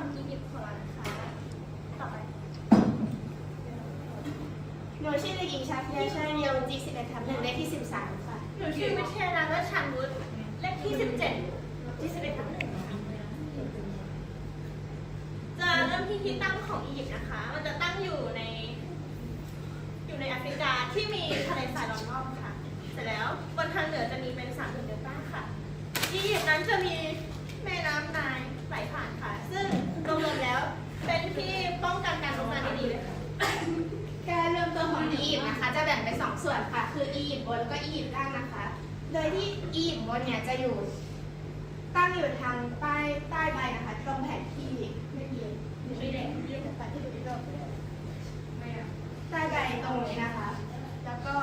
องอียิปต์ของเรานะคะต่อไปหนูชื่อเด็กหญิงชาพิยาชาเนียวจีสิบเอ็ดทับหนึ่งเลขที่สิบสามค่ะหนูชื่อวิเทยานันท์ชันวุฒิเลขที่17ที่11ทับหนึ่งค่ะจะเริ่มที่ที่ตั้งของอียิปต์นะคะ มันจะตั้งอยู่ใน อยู่ในแอฟริกาที่มีทะเลทรายล้อมรอบค่ะ เสร็จแล้วบนทางเหนือจะมีเป็นสามเหนือเดลต้าค่ะ อียิปต์นั้นจะมี ที่ป้องกันการลุกลามได้ดีเลยค่ะการเริ่มต้นของอียิปต์นะคะ จะแบ่งเป็นสองส่วนค่ะ คืออียิปต์บนแล้วก็อียิปต์ล่างนะคะ โดยที่อียิปต์บนเนี่ยจะอยู่ ตั้งอยู่ทางใต้ใต้ใบนะคะตรงแผนที่ไม่มีไม่ได้เยกแต่ที่ดูที่เราใต้ใบตรงนี้นะคะ แล้วก็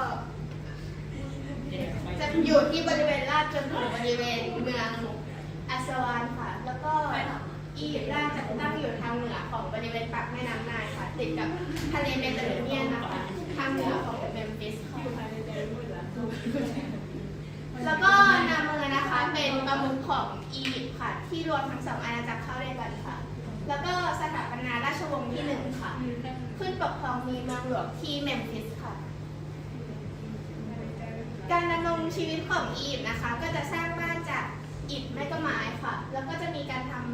จะอยู่ที่บริเวณลาดจนถึงบริเวณเมืองอัสสวานค่ะ แล้วก็อียิปต์ล่างจะตั้งอยู่ ริเวณปากแม่น้ำนายค่ะ ติดกับทะเลเมดิเตอร์เรเนียนนะคะทางเหนือของเมมฟิสค่ะแล้วก็นาเมือนะคะ เป็นประมุขของอียิปต์ค่ะ ที่รวมทั้งสองอาณาจักรเข้าด้วยกันค่ะ แล้วก็สถาปนาราชวงศ์ที่หนึ่งค่ะ ขึ้นปกครองมีเมืองหลวงที่เมมฟิสค่ะ การดำรงชีวิตของอียิปต์นะคะ ก็จะสร้างบ้านจากอิฐไม่ก็ไม้ค่ะ แล้วก็จะมีการทำ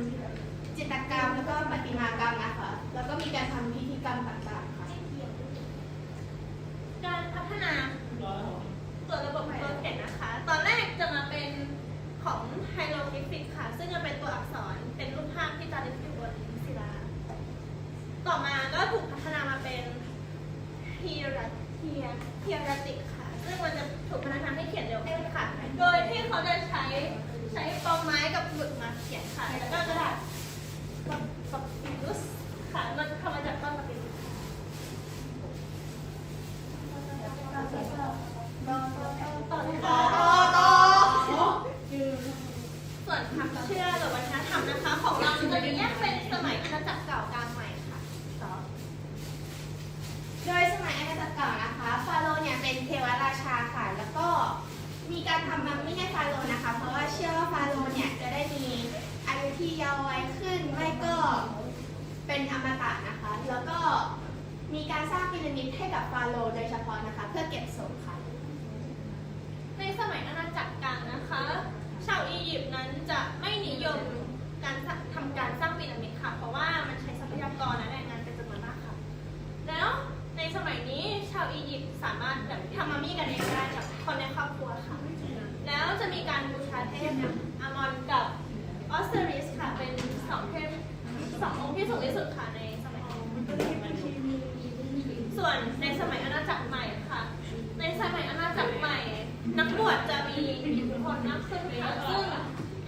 แล้วก็มีการทำพิธีกรรมต่างๆค่ะการพัฒนาตัวระบบโปรเจกต์นะคะ ตอนแรกจะมาเป็นของไฮโรกริฟิกค่ะ ซึ่งจะเป็นตัวอักษรเป็นรูปภาพที่จารึกอยู่บนศิลา ต่อมาก็ถูกพัฒนามาเป็นฮีรัเทียเทียรติกค่ะ ซึ่งมันจะถูกพัฒนาให้เขียนเร็วขึ้นค่ะ โดยที่เขาจะใช้ใช้ปอมไม้กับหมึกมาเขียนค่ะ แล้วก็กระดาษ ค่ะ เป็นอมตะนะคะ แล้วก็มีการสร้างพีระมิดให้กับฟาโรห์โดยเฉพาะนะคะ เพื่อเก็บศพค่ะ ในสมัยอาณาจักรกลางนะคะ ชาวอียิปต์นั้นจะไม่นิยมการทำการสร้างพีระมิดค่ะ เพราะว่ามันใช้ทรัพยากรและแรงงานเป็นจำนวนมากค่ะ แล้วในสมัยนี้ชาวอียิปต์สามารถแบบทำมัมมี่กันเองได้จากคนในครอบครัวค่ะ แล้วจะมีการบูชาเทพอามอนกับออสเตริสค่ะ เป็นสองเทพ สององค์ที่สูงที่สุดค่ะในสมัยนี้ส่วนในสมัยอาณาจักรใหม่ค่ะ ในสมัยอาณาจักรใหม่ นักบวชจะมีอิทธิพลมากขึ้นค่ะซึ่ง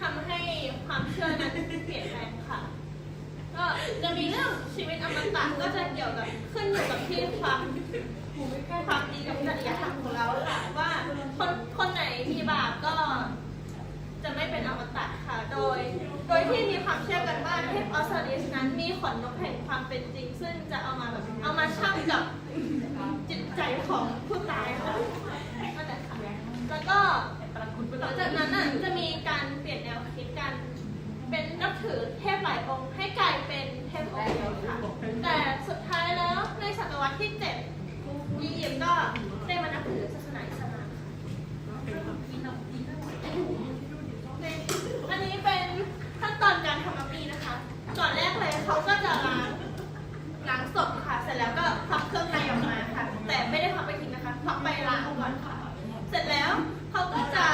ทำให้ความเชื่อนั้นเปลี่ยนแปลงค่ะ ก็จะมีเรื่องชีวิตอมตะก็จะเกี่ยวกับขึ้นอยู่กับที่ความความดีกับจริยธรรมของเราค่ะว่าคนคนไหนมีบาปก็จะไม่เป็นอมตะค่ะ โดย โดยที่มีความเชื่อกัน ออสซิริสนั้นมีขนนกแห่งความเป็นจริง ซึ่งจะเอามาแบบเอามาชั่งกับจิตใจของผู้ตายค่ะนั่นแหละค่ะแล้วก็หลังจากนั้นน่ะจะมีการเปลี่ยนแนวคิดกัน เป็นนับถือเทพหลายองค์ให้กลายเป็นเทพองค์เดียวค่ะ แต่สุดท้ายแล้วในศตวรรษที่เจ็ดอียิปต์ก็ได้มานับถือศาสนาอิสลามค่ะ อันนี้เป็นขั้นตอนการทำมัมมี่นะคะ ก่อนแรกเลยเขาก็จะล้างล้างศพค่ะ เสร็จแล้วก็พับเครื่องในออกมาค่ะ แต่ไม่ได้พับไปทิ้งนะคะ พับไปล้างก่อนค่ะ เสร็จแล้วเขาก็จะ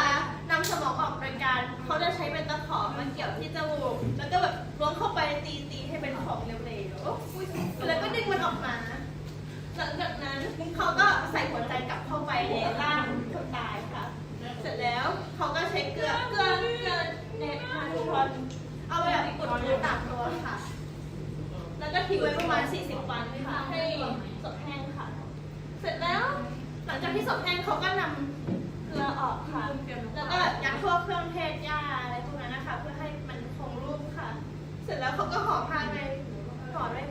นำสมองออกโดยการเขาจะใช้เป็นตะขอมาเกี่ยวที่จมูก แล้วก็แบบล้วงเข้าไปตีตีๆให้เป็นของเหลวๆแล้วก็ดึงมันออกมา หลังจากนั้นเขาก็ใส่หัวใจกลับเข้าไปในร่างคนตายค่ะ เสร็จแล้วเขาก็ใช้เกลือเกลือเกลือเนท นเอาไปแบบกดน้ำตากตัวค่ะ แล้วก็ทิ้งไว้ประมาณ 40 วันค่ะ ให้สดแห้งค่ะ เสร็จแล้ว หลังจากที่สดแห้งเขาก็นำเกลือออกค่ะ แล้วก็ยัดพวกเครื่องเทศยาอะไรพวกนั้นนะคะ เพื่อให้มันคงรูปค่ะ เสร็จแล้วเขาก็ห่อผ้าในห่อด้วยผ้